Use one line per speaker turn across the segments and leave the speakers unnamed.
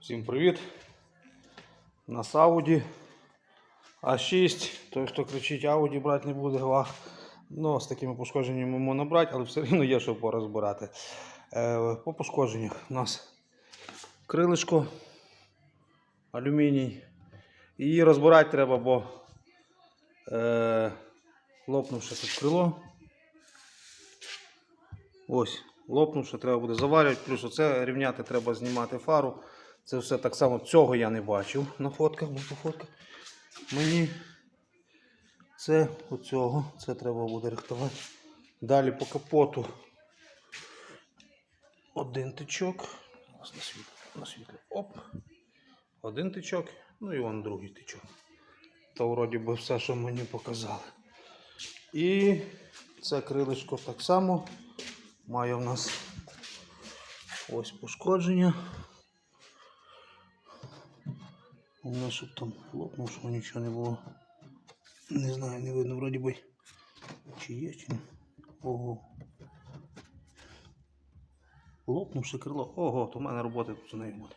Всім привіт! На Audi А6. Той, хто кричить Audi брати не буде, га. Ну, з такими пошкодженнями можна брати, але все одно є що порозбирати. Е, по пошкодженнях у нас крилишко, алюміній. Її розбирати треба, бо е, лопнувши тут крило. Ось, лопнувши, треба буде заварювати. Плюс оце рівняти треба знімати фару. Це все так само цього я не бачив на фотках, бо по фотках. Мені це оцього, це треба буде рихтувати. Далі по капоту один тичок. На світло, на світло. Оп. Один тичок, ну і вон другий тичок. Та вроді би все, що мені показали. І це крилишко так само має в нас ось пошкодження. У нас щоб там лопнув, що нічого не було. Не знаю, не видно вроді би. Чи є, чи ні. Ого. Лопнувши крило. Ого, то в мене роботи тут з нею буде.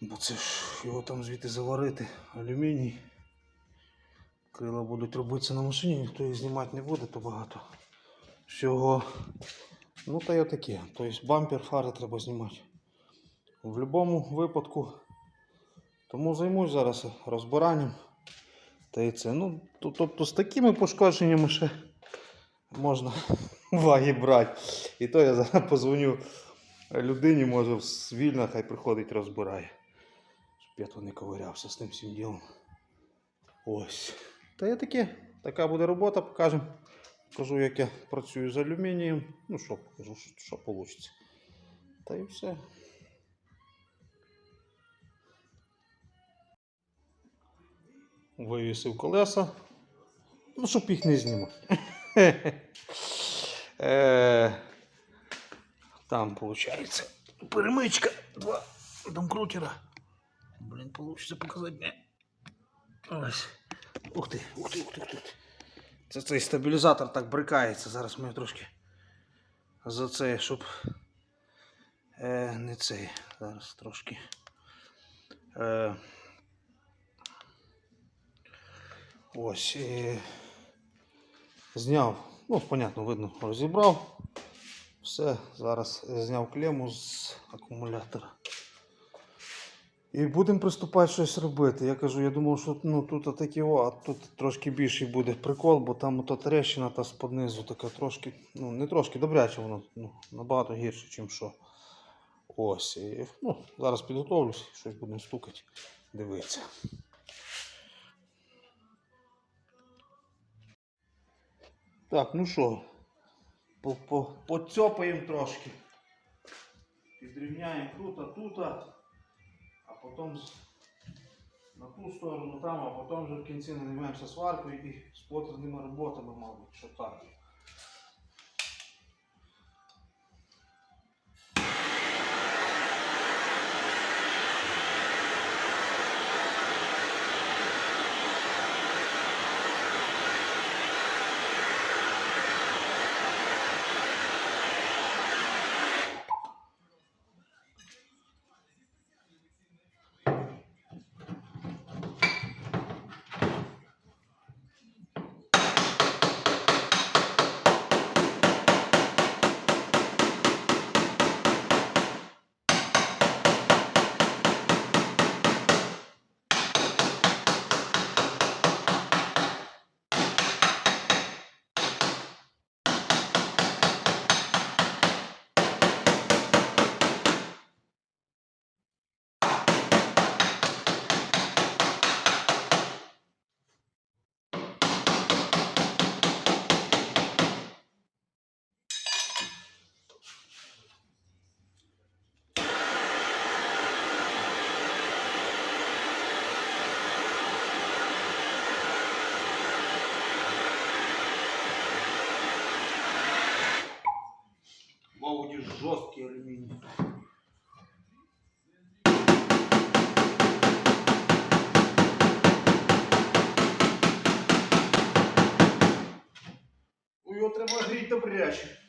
Бо це ж його там звідти заварити. Алюміній. Крила будуть робитися на машині, ніхто їх знімати не буде, то багато. Всього. Ну та й отаке. Тобто бампер фари треба знімати. В будь-якому випадку. Тому займусь зараз розбиранням. Та й це. Ну, то- тобто з такими пошкодженнями ще можна ваги брати. І то я зараз позвоню людині, може з вільна, хай приходить розбирає. Щоб я то не ковирявся з тим всім ділом. Ось. Та я таке. Така буде робота, покажемо. Покажу, як я працюю з алюмінієм. Ну що, покажу, що вийде. Та і все. Вивісив колеса. Ну, щоб їх не знімати. Е, Там, виходить, перемичка. Два домкрутера. Блін, получится показати. Не. Ось. Ух ти, ух ти, ух ти, ух ти. Це цей стабілізатор так брикається. Зараз ми трошки за це, щоб е, не цей. Зараз трошки. Е, ось. Е, зняв. Ну, понятно, видно, розібрав. Все, зараз зняв клему з акумулятора. І будемо приступати щось робити. Я кажу, я думав, що ну, тут такі, а тут трошки більший буде прикол, бо там ото трещина та споднизу така трошки, ну не трошки, добряче воно, ну, набагато гірше, ніж що. Ось. І, ну, зараз підготовлюсь, щось будемо стукати, дивитися. Так, ну що, по- по- поцьопаємо трошки. Підрівняємо тут, тут, а а потім на ту сторону там, а потім вже в кінці наймаємося сваркою і з потрібними роботами, мабуть, що так. Ауді жорсткий алюміній. Ну, Його треба гріти добряче.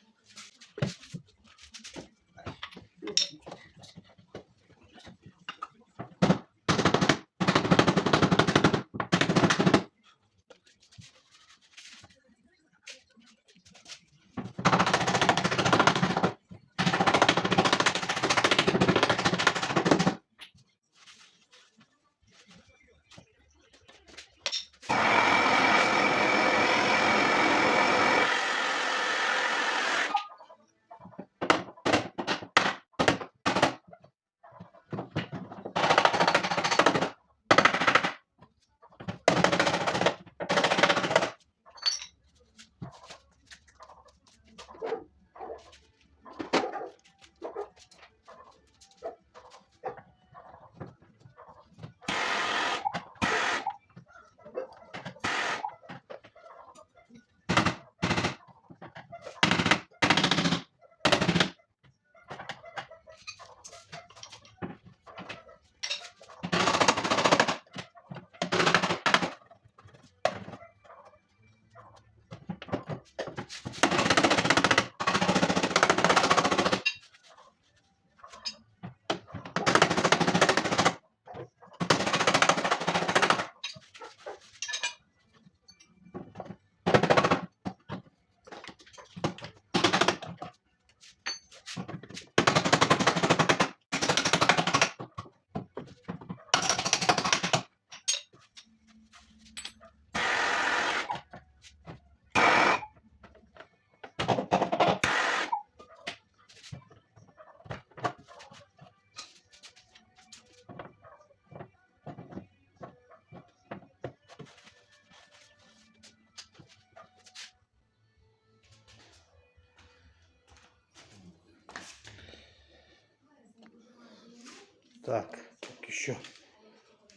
Так, поки що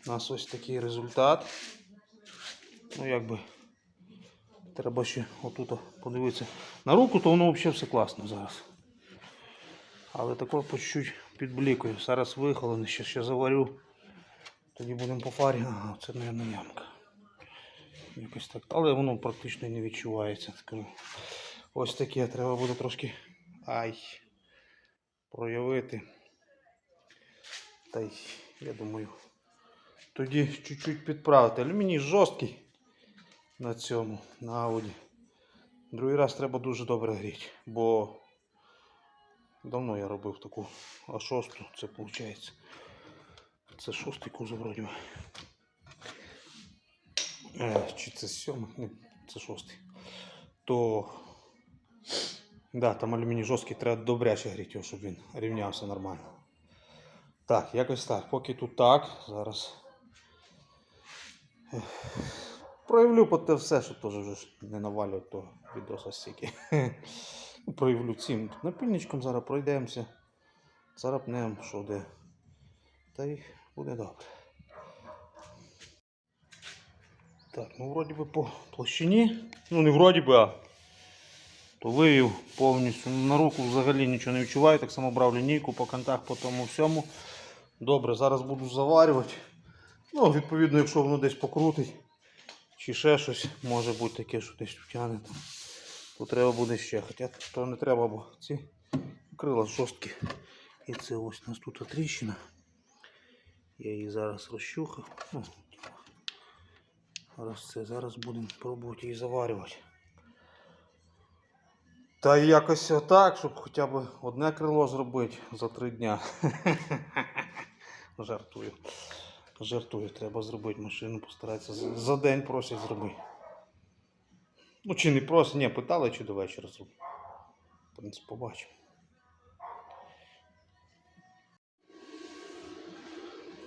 у нас ось такий результат. Ну, якби треба ще отут подивитися. На руку, то воно взагалі все класно зараз. Але тако по чуть-чуть підблікує. Зараз вихолене, ще, ще заварю. Тоді будемо по фарі. Ага, це, мабуть, ямка. Якось так. Але воно практично не відчувається. Ось таке треба буде трошки ай, проявити. Та й я думаю, тоді чуть-чуть підправити. Алюміній жорсткий на цьому, на ауді. Другий раз треба дуже добре гріти, бо давно я робив таку А6, це виходить. Це шостий кузов вроді. Е, чи це сьомий? Ні, це шостий. То да, там алюміній жорсткий, треба добряче гріти щоб він рівнявся нормально. Так, якось так. Поки тут так, зараз. Проявлю по те все, щоб теж вже не навалювати того відоса стільки. Ну, Проявлю цим напільничком, зараз пройдемося. Царапнемо, що де. Та й буде добре. Так, ну вроді би по площині. Ну не вроді би, а то вивів повністю на руку взагалі нічого не відчуваю. Так само брав лінійку по кантах, по тому всьому. Добре, зараз буду заварювати. Ну, відповідно, якщо воно десь покрутить, чи ще щось, може бути таке, що десь втягне, то, треба буде ще. Хоча то не треба, бо ці крила жорсткі. І це ось у нас тут тріщина. Я її зараз розчухав. Ну, типа. Раз це зараз будемо пробувати її заварювати. Та якось отак, щоб хоча б одне крило зробити за три дня. Жартую. Жартую, треба зробити машину, постаратися. За- день просять зробити. Ну, чи не просять, ні, питали, чи до вечора зробити. В принципі, побачимо.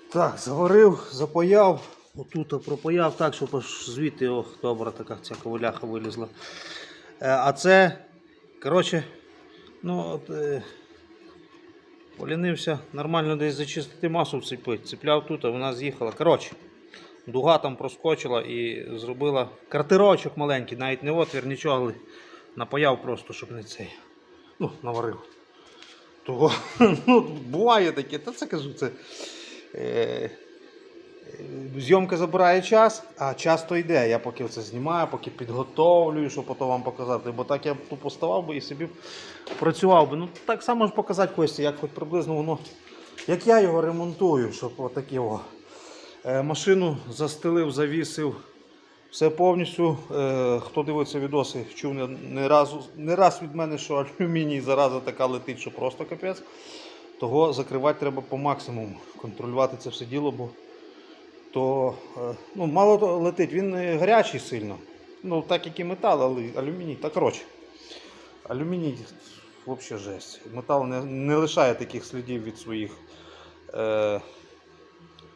Так, заварив, запаяв. Отут пропаяв так, щоб аж звідти, ох, добра така ця коваляха вилізла. Е, а це, коротше, ну от. Полінився нормально десь зачистити масу вцепити. Цепляв тут, а вона з'їхала. Коротше, дуга там проскочила і зробила картирочок маленький, навіть не отвір, нічого, але напаяв просто, щоб не цей. Ну, наварив. Того, ну, буває таке, та це кажу, це. Е, зйомка забирає час, а час то йде. Я поки це знімаю, поки підготовлюю, щоб потім вам показати. Бо так я тупо ставав би і собі працював би. Ну так само ж показати Кості, як хоч приблизно воно. Як я його ремонтую, щоб отакі о. Е, машину застелив, завісив. Все повністю. Е, хто дивиться відоси, чув не, разу, не раз від мене, що алюміній зараза така летить, що просто капець. Того закривати треба по максимуму. Контролювати це все діло, бо то е, ну, мало летить, він е, гарячий сильно. Ну, так як і метал, але алюміній. Та коротше. Алюміній взагалі жесть. Метал не, не лишає таких слідів від своїх, е,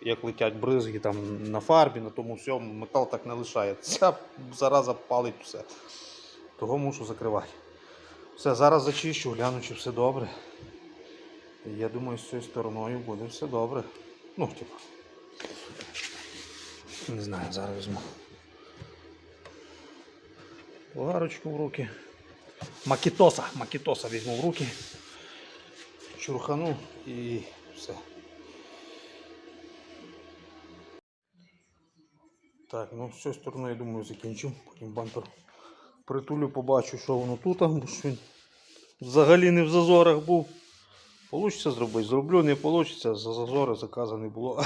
як летять бризги там, на фарбі, на тому всьому. Метал так не лишає. Ця зараза палить все. Того мушу закривати. Все, зараз зачищу, гляну, чи все добре. Я думаю, з цією стороною буде все добре. Ну, типу. Не знаю, зараз візьму. Болгарочку в руки. Макітоса, макітоса візьму в руки. Чурхану і все. Так, ну з цієї сторони, я думаю, закінчу. Потім бампер притулю, побачу, що воно тут, бо що він взагалі не в зазорах був. Получиться зробити, зроблю, не вийде, за зазори заказа не було.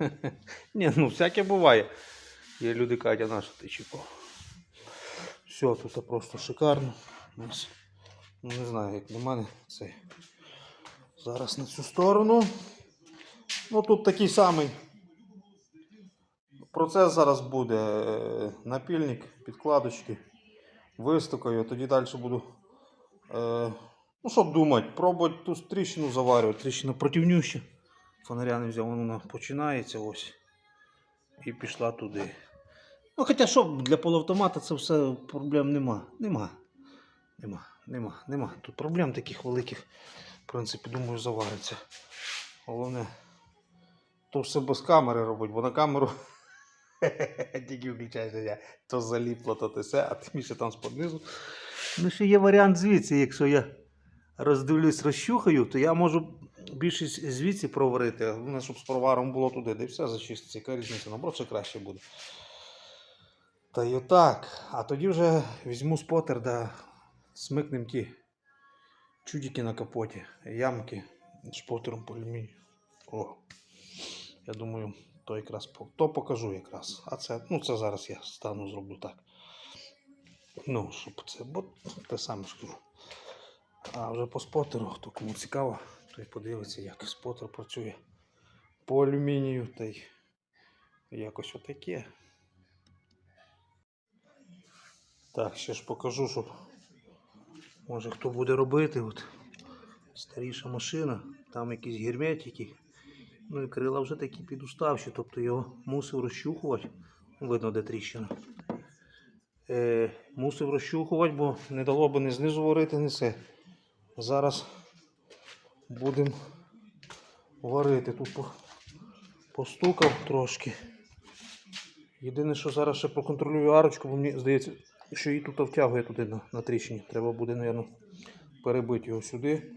Ні, ну всяке буває. Є люди кажуть, а на що ти чіпав? Все, тут просто шикарно. Ну, не знаю, як для мене це. Зараз на цю сторону. Ну тут такий самий процес зараз буде. Е, Напільник, підкладочки. Вистукаю, тоді далі буду. Ну, щоб думати, пробувати ту тріщину заварювати. Тріщина противнюща. Фонаря не взяв, вона починається ось. І пішла туди. Ну, хоча що для полуавтомата це все проблем нема. Нема. Нема, нема, нема. Тут проблем таких великих, в принципі, думаю, завариться. Головне то все без камери робити, бо на камеру тільки включаєшся, то заліпло, то те все, а тим більше там споднизу. Ну, ще є варіант звідси, якщо я роздивлюсь, розчухаю, то я можу більшість звідси проварити, головне, щоб з проваром було туди, де все зачиститься, яка різниця, наоборот, ще краще буде. Та й отак. А тоді вже візьму спотер да смикнем ті чудики на капоті, ямки шпотером по алюмінію. О, я думаю, то якраз то покажу якраз. А це, ну це зараз я стану зроблю так. Ну, щоб це, бо те саме ж кажу. А вже по спотеру, хто кому цікаво, той подивиться, як спотер працює по алюмінію та й якось отаке. Так, ще ж покажу, щоб може хто буде робити. От старіша машина, там якісь герметики. Ну і крила вже такі підуставші, тобто його мусив розчухувати. Видно, де тріщина. Е, мусив розчухувати, бо не дало би ні знизу варити, ні все. Зараз будемо варити. Тут по- постукав трошки. Єдине, що зараз ще проконтролюю арочку, бо мені здається, що її тут втягує туди на, на тріщині. Треба буде, мабуть, перебити його сюди.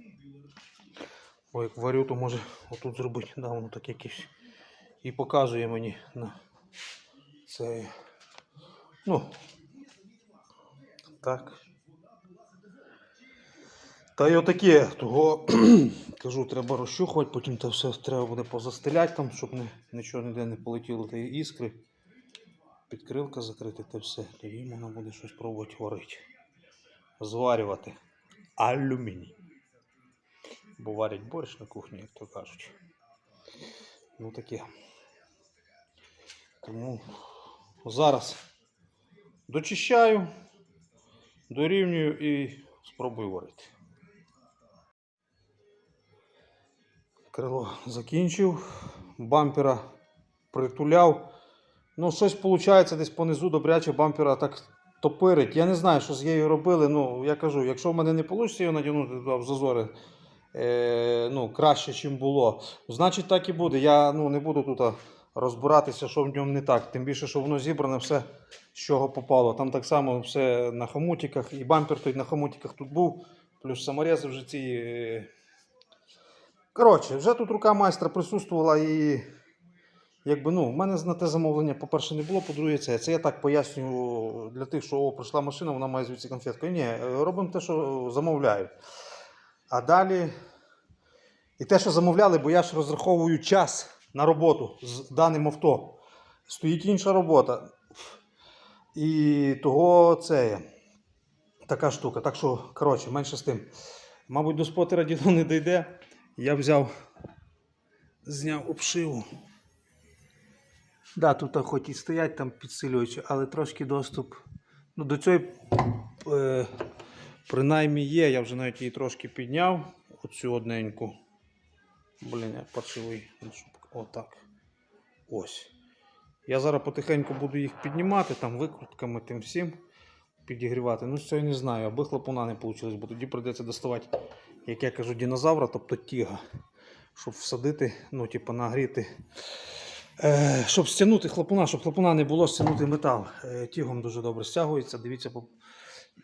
Бо як варю, то може отут зробити. Да, воно так якесь. І показує мені на це. Ну. Так. Та й отаке, того кажу, треба розчухувати, потім це все треба буде позастеляти там, щоб не, нічого ніде не полетіло та іскри. Підкрилка закрити та все. Тоді можна буде щось пробувати варити. Зварювати. Алюміній. Бо варять борщ на кухні, як то кажуть. Ну таке. Тому зараз дочищаю, дорівнюю і спробую варити. Крило закінчив, бампера притуляв. Ну, щось виходить десь понизу добряче бампера так топирить. Я не знаю, що з нею робили. Ну, я кажу, якщо в мене не вийде його надягнути в зазори е, ну, краще, ніж було, значить так і буде. Я ну, не буду тут розбиратися, що в ньому не так. Тим більше, що воно зібране все, з чого попало. Там так само все на хомутиках, і бампер той на хомутиках тут був, плюс саморези вже ці. е, Коротше, вже тут рука майстра присутствувала і. Якби ну, в мене на те замовлення, по-перше, не було, по-друге, це. Це я так пояснюю для тих, що о, прийшла машина, вона має звідси конфетку. Ні, е, робимо те, що замовляють. А далі. І те, що замовляли, бо я ж розраховую час на роботу з даним авто. Стоїть інша робота. І того це така штука. Так що, коротше, менше з тим. Мабуть, до спотера діло не дійде. Я взяв, зняв обшиву. Да, тут хоч і стоять там підсилювачі, але трошки доступ. Ну, до цієї е, принаймні є. Я вже навіть її трошки підняв. Оцю одненьку. Блін, як паршивий. Отак. Ось. Я зараз потихеньку буду їх піднімати, там викрутками, тим всім підігрівати. Ну, що я не знаю, аби хлопуна не вийшло, бо тоді прийдеться доставати, як я кажу, динозавра, тобто тіга, щоб всадити, ну, типу, нагріти. Е, щоб стягнути хлопуна, щоб хлопуна не було, стягнути метал. Е, тігом дуже добре стягується. Дивіться, по...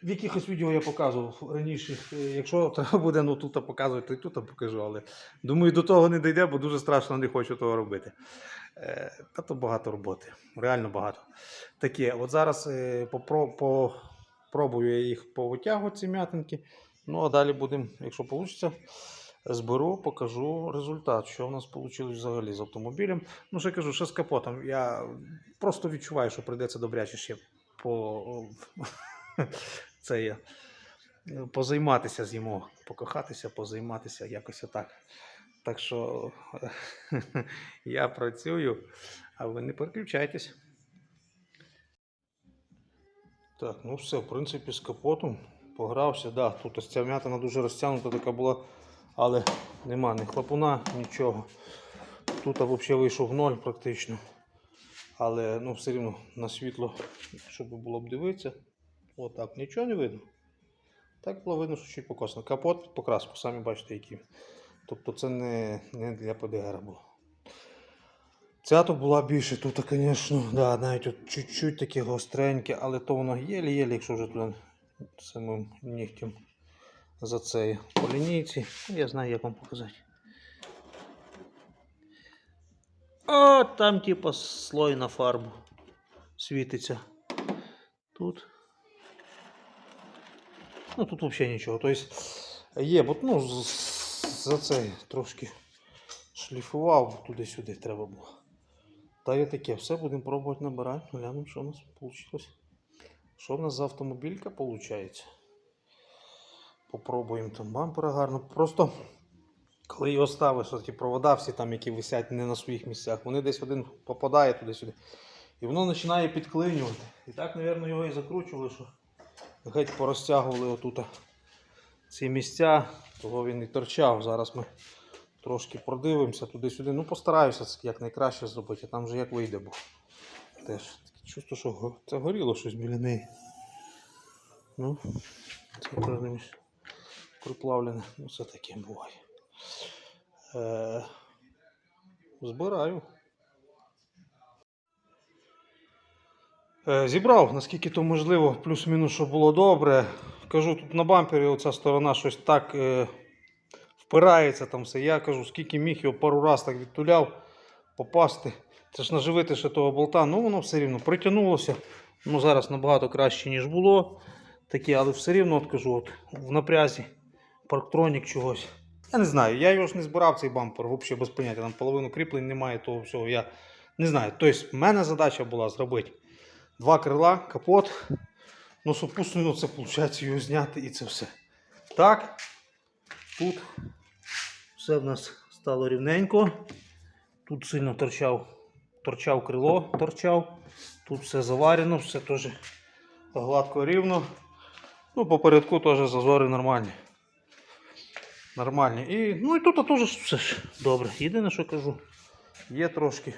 в якихось відео я показував раніше. Е, якщо треба буде ну, тут показувати, то і тут покажу. Але думаю, до того не дійде, бо дуже страшно не хочу того робити. Е, та то багато роботи, реально багато. Таке, от зараз е, попро... попробую я їх повитягувати, ці м'ятинки. Ну а далі будемо, якщо вийде, зберу, покажу результат, що в нас вийшло взагалі з автомобілем. Ну, ще кажу, що з капотом. Я просто відчуваю, що прийдеться добряче ще по це є. Позайматися з йому, покохатися, позайматися якось отак. Так що я працюю, а ви не переключайтесь. Так, ну все, в принципі, з капотом погрався. Да, тут ось ця м'ятина дуже розтягнута така була, але нема ні хлопуна, нічого. Тут взагалі вийшов ноль практично. Але ну, все рівно на світло, щоб було б дивитися. Отак, нічого не видно. Так було видно, що чуть покосно. Капот під покраску, самі бачите, який. Тобто це не, не для ПДР було. Ця то була більше, тут, звісно, да, навіть чуть-чуть таке гостреньке, але то воно єлі-єлі, якщо вже туди самим нігтем за це по лінійці. Я знаю, як вам показати. О, там типа слой на фарбу світиться. Тут. Ну тут взагалі нічого. Тобто є, бо ну, за це трошки шліфував, туди-сюди треба було. Та є таке, все будемо пробувати набирати, глянемо, що у нас вийшло. Що в нас за автомобілька виходить? Попробуємо там бампера гарно. Просто коли його ставиш, ті провода всі там, які висять не на своїх місцях, вони десь один попадає туди-сюди. І воно починає підклинювати. І так, мабуть, його і закручували, що геть порозтягували отут ці місця, того він і торчав. Зараз ми трошки продивимося туди-сюди. Ну, постараюся як найкраще зробити, а там вже як вийде, бо теж чувство, що це горіло щось біля неї. Ну, це між- приплавлене. Ну, це таке буває. Е, збираю. Е, Зібрав, наскільки то можливо, плюс-мінус, щоб було добре. Кажу, тут на бампері оця сторона щось так е, впирається там все. Я кажу, скільки міг його пару раз так відтуляв, попасти. Це ж наживити ще того болта, ну воно все рівно притягнулося. Ну зараз набагато краще, ніж було. Таке, але все рівно от кажу, от, в напрязі парктронік чогось. Я не знаю, я його ж не збирав цей бампер, взагалі без поняття. Там половину кріплень немає того всього. Я не знаю. Тобто, в мене задача була зробити два крила, капот. Ну, супутственно це виходить його зняти і це все. Так, тут все в нас стало рівненько. Тут сильно торчав, торчав крило, торчав. Тут все заварено, все теж гладко рівно. Ну, попередку теж зазори нормальні. Нормальні. І, ну і тут теж все ж добре. Єдине, що кажу, є трошки.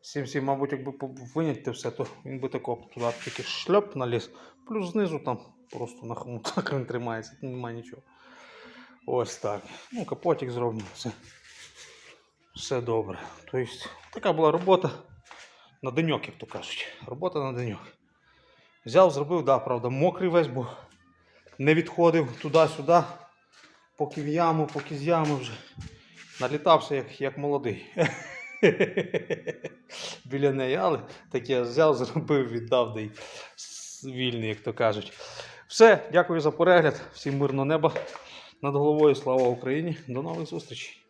Сім сім, мабуть, якби виняти все, то він би тако туди тільки шльоп наліз. Плюс знизу там просто на хомутах він тримається, немає нічого. Ось так. Ну, капотик зроблено, все. Все добре. Тобто, така була робота на деньок, як то кажуть. Робота на деньок. Взяв, зробив, да, правда, мокрий весь, бо не відходив туди-сюди, поки в яму, поки з ями вже. Налітався як, як молодий. Біля неї, але так я взяв, зробив, віддав де й вільний, як то кажуть. Все, дякую за перегляд. Всім мирного неба над головою. Слава Україні. До нових зустрічей.